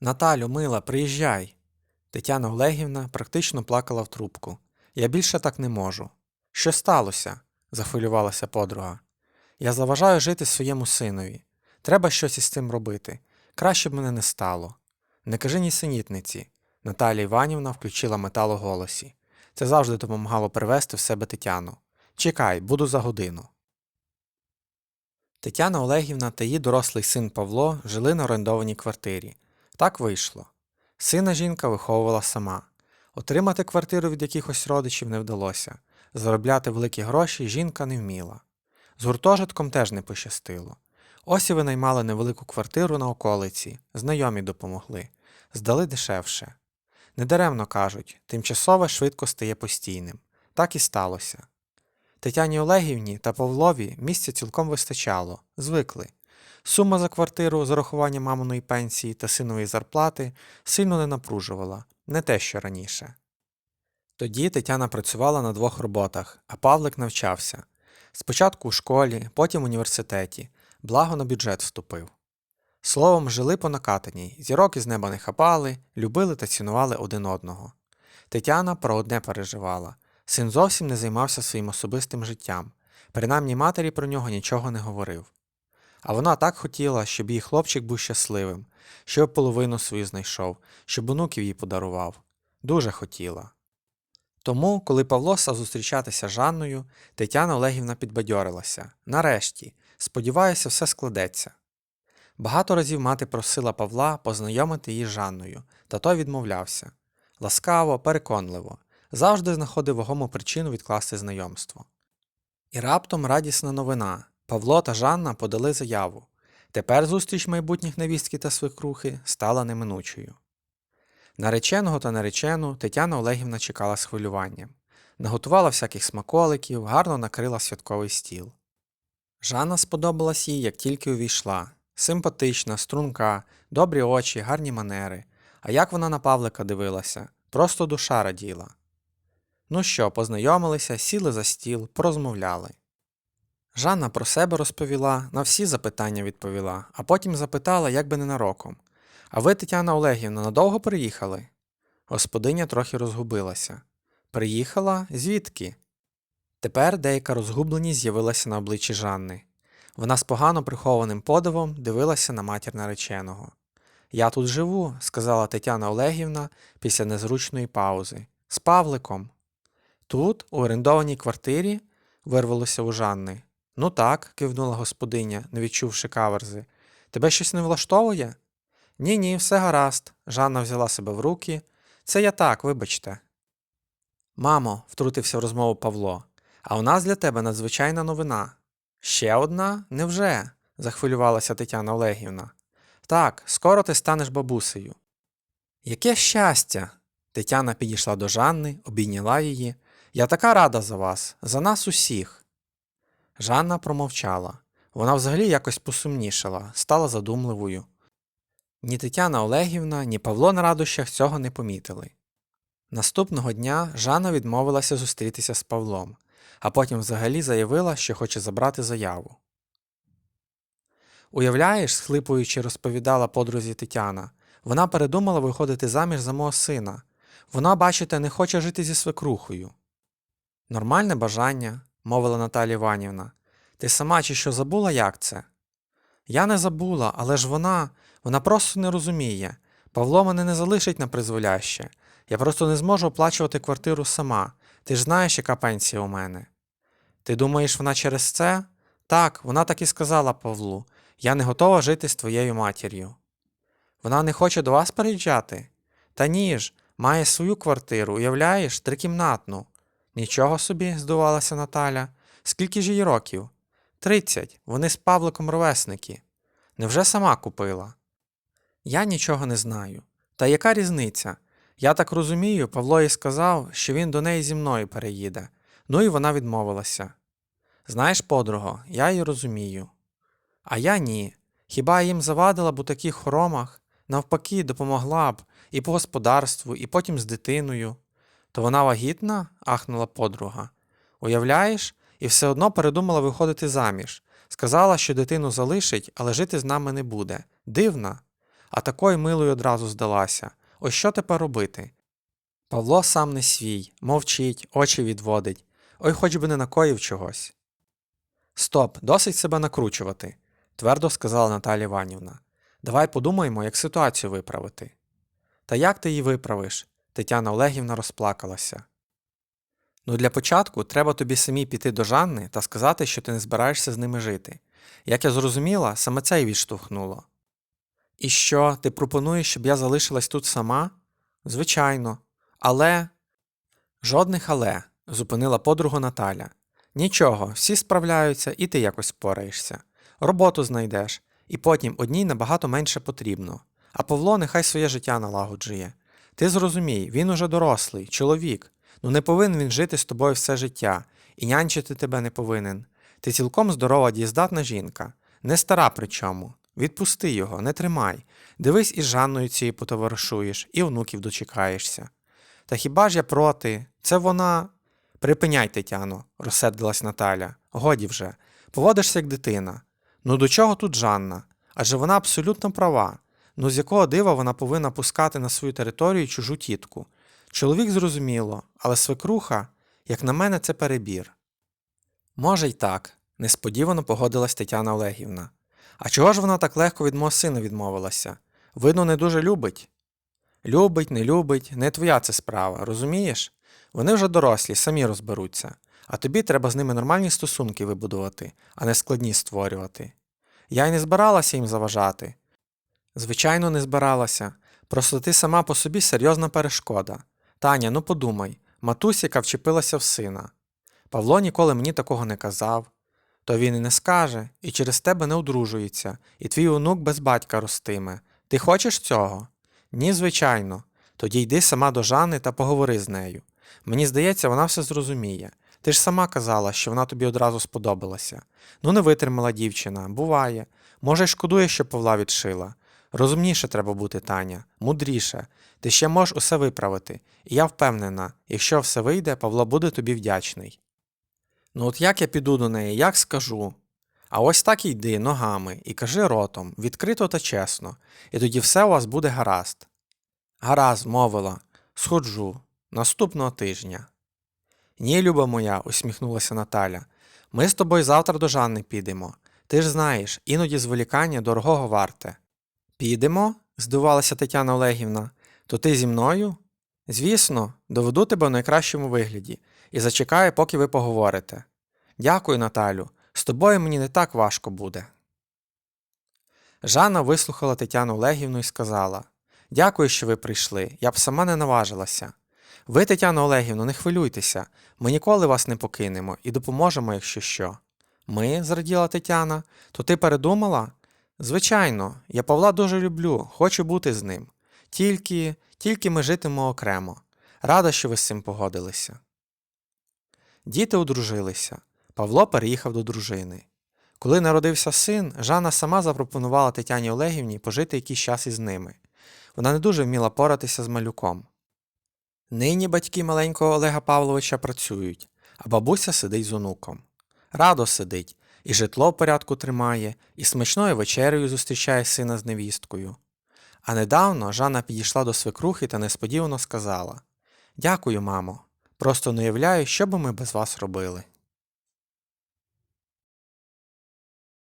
Наталю, мила, приїжджай. Тетяна Олегівна практично плакала в трубку. Я більше так не можу. Що сталося? захвилювалася подруга. Я заважаю жити своєму синові. Треба щось із цим робити. Краще б мене не стало. Не кажи нісенітниці. Наталія Іванівна включила метал у голосі. Це завжди допомагало привести в себе Тетяну. Чекай, буду за годину. Тетяна Олегівна та її дорослий син Павло жили на орендованій квартирі. Так вийшло. Сина жінка виховувала сама. Отримати квартиру від якихось родичів не вдалося. Заробляти великі гроші жінка не вміла. З гуртожитком теж не пощастило. Ось і винаймали невелику квартиру на околиці, знайомі допомогли, здали дешевше. Недаремно кажуть, тимчасове швидко стає постійним. Так і сталося. Тетяні Олегівні та Павлові місця цілком вистачало, звикли. Сума за квартиру з урахуванням маминої пенсії та синової зарплати сильно не напружувала, не те, що раніше. Тоді Тетяна працювала на двох роботах, а Павлик навчався. Спочатку у школі, потім в університеті, благо на бюджет вступив. Словом, жили по накатаній, зірок із неба не хапали, любили та цінували один одного. Тетяна про одне переживала син зовсім не займався своїм особистим життям, принаймні матері про нього нічого не говорив. А вона так хотіла, щоб її хлопчик був щасливим, щоб половину свою знайшов, щоб онуків їй подарував. Дуже хотіла. Тому, коли Павло став зустрічатися з Жанною, Тетяна Олегівна підбадьорилася. Нарешті, сподіваюся, все складеться. Багато разів мати просила Павла познайомити її з Жанною, та той відмовлявся. Ласкаво, переконливо, завжди знаходив вагому причину відкласти знайомство. І раптом радісна новина. Павло та Жанна подали заяву. Тепер зустріч майбутніх невістки та свекрухи стала неминучою. Нареченого та наречену Тетяна Олегівна чекала з хвилюванням. Наготувала всяких смаколиків, гарно накрила святковий стіл. Жанна сподобалась їй, як тільки увійшла. Симпатична, струнка, добрі очі, гарні манери. А як вона на Павлика дивилася, просто душа раділа. Ну що, познайомилися, сіли за стіл, порозмовляли. Жанна про себе розповіла, на всі запитання відповіла, а потім запитала, як би ненароком. А ви, Тетяна Олегівна, надовго приїхали? Господиня трохи розгубилася. Приїхала? Звідки? Тепер деяка розгубленість з'явилася на обличчі Жанни. Вона з погано прихованим подивом дивилася на матір нареченого. Я тут живу, сказала Тетяна Олегівна після незручної паузи. З Павликом. Тут, у орендованій квартирі, вирвалося у Жанни. Ну так, кивнула господиня, не відчувши каверзи. Тебе щось не влаштовує? Ні, ні, все гаразд. Жанна взяла себе в руки. Це я так, вибачте. Мамо, втрутився в розмову Павло, а у нас для тебе надзвичайна новина. Ще одна? Невже? захвилювалася Тетяна Олегівна. Так, скоро ти станеш бабусею. Яке щастя! Тетяна підійшла до Жанни, обійняла її. Я така рада за вас, за нас усіх. Жанна промовчала. Вона взагалі якось посумнішала, стала задумливою. Ні Тетяна Олегівна, ні Павло на радощах цього не помітили. Наступного дня Жанна відмовилася зустрітися з Павлом, а потім взагалі заявила, що хоче забрати заяву. Уявляєш, схлипуючи, розповідала подрузі Тетяна, вона передумала виходити заміж за мого сина. Вона, бачите, не хоче жити зі свекрухою. Нормальне бажання, мовила Наталія Іванівна. Ти сама чи що забула, як це? Я не забула, але ж вона, вона просто не розуміє. Павло мене не залишить на призволяще. Я просто не зможу оплачувати квартиру сама. Ти ж знаєш, яка пенсія у мене. Ти думаєш, вона через це? Так, вона так і сказала Павлу. Я не готова жити з твоєю матір'ю. Вона не хоче до вас переїжджати? Та ні ж, має свою квартиру, уявляєш, трикімнатну. Нічого собі, здивувалася Наталя. Скільки ж їй років? Тридцять. Вони з Павликом ровесники. Невже сама купила? Я нічого не знаю. Та яка різниця? Я так розумію, Павло їй сказав, що він до неї зі мною переїде. Ну і вона відмовилася. Знаєш, подруго, я її розумію. А я ні. Хіба їм завадила б у таких хоромах? Навпаки, допомогла б і по господарству, і потім з дитиною. То вона вагітна? ахнула подруга. Уявляєш, і все одно передумала виходити заміж. Сказала, що дитину залишить, але жити з нами не буде. Дивна. а такою милою одразу здалася. Ось що тепер робити? Павло сам не свій, мовчить, очі відводить. Ой, хоч би не накоїв чогось. Стоп, досить себе накручувати, твердо сказала Наталя Іванівна. Давай подумаємо, як ситуацію виправити. Та як ти її виправиш? Тетяна Олегівна розплакалася. Ну, для початку треба тобі самі піти до Жанни та сказати, що ти не збираєшся з ними жити. Як я зрозуміла, саме це й відштовхнуло. І що, ти пропонуєш, щоб я залишилась тут сама? Звичайно. Але. Жодних але, зупинила подругу Наталя. Нічого, всі справляються, і ти якось впораєшся. Роботу знайдеш, і потім одній набагато менше потрібно. А Павло нехай своє життя налагоджує. Ти зрозумій, він уже дорослий, чоловік. Ну не повинен він жити з тобою все життя, і нянчити тебе не повинен. Ти цілком здорова дієздатна жінка, не стара причому. Відпусти його, не тримай. Дивись із Жанною цією потоваришуєш, і внуків дочекаєшся. Та хіба ж я проти? Це вона. Припиняй, Тетяно, розсердилась Наталя. Годі вже. Поводишся як дитина. Ну до чого тут Жанна? Адже вона абсолютно права. Ну з якого дива вона повинна пускати на свою територію чужу тітку? Чоловік зрозуміло, але свекруха, як на мене, це перебір. Може й так, несподівано погодилась Тетяна Олегівна. А чого ж вона так легко від мого сина відмовилася? Видно, не дуже любить. Любить, не любить, не твоя це справа, розумієш? Вони вже дорослі, самі розберуться, а тобі треба з ними нормальні стосунки вибудувати, а не складні створювати. Я й не збиралася їм заважати. Звичайно, не збиралася. Просто ти сама по собі серйозна перешкода. Таня, ну подумай, матусь, яка вчепилася в сина. Павло ніколи мені такого не казав. То він і не скаже, і через тебе не одружується, і твій онук без батька ростиме. Ти хочеш цього? Ні, звичайно. Тоді йди сама до Жанни та поговори з нею. Мені здається, вона все зрозуміє. Ти ж сама казала, що вона тобі одразу сподобалася. Ну, не витримала дівчина, буває. Може, й шкодує, що Павла відшила. Розумніше треба бути, Таня, мудріше. Ти ще можеш усе виправити, і я впевнена, якщо все вийде, Павло буде тобі вдячний. Ну от як я піду до неї, як скажу? А ось так і йди ногами і кажи ротом, відкрито та чесно, і тоді все у вас буде гаразд. Гаразд, мовила, сходжу, наступного тижня. Ні, люба моя, усміхнулася Наталя. Ми з тобою завтра до Жанни підемо. Ти ж знаєш, іноді зволікання дорогого варте. Підемо? здивувалася Тетяна Олегівна. То ти зі мною? Звісно, доведу тебе в найкращому вигляді і зачекаю, поки ви поговорите. Дякую, Наталю. З тобою мені не так важко буде. Жанна вислухала Тетяну Олегівну і сказала Дякую, що ви прийшли. Я б сама не наважилася. Ви, Тетяно Олегівно, не хвилюйтеся, ми ніколи вас не покинемо і допоможемо, якщо що. Ми, зраділа Тетяна, то ти передумала? Звичайно, я Павла дуже люблю, хочу бути з ним. Тільки, тільки ми житимо окремо. Рада, що ви з цим погодилися. Діти одружилися. Павло переїхав до дружини. Коли народився син, Жанна сама запропонувала Тетяні Олегівні пожити якийсь час із ними. Вона не дуже вміла поратися з малюком. Нині батьки маленького Олега Павловича працюють, а бабуся сидить з онуком. Радо сидить, і житло в порядку тримає, і смачною вечерею зустрічає сина з невісткою. А недавно Жанна підійшла до свекрухи та несподівано сказала Дякую, мамо. Просто не уявляю, що би ми без вас робили.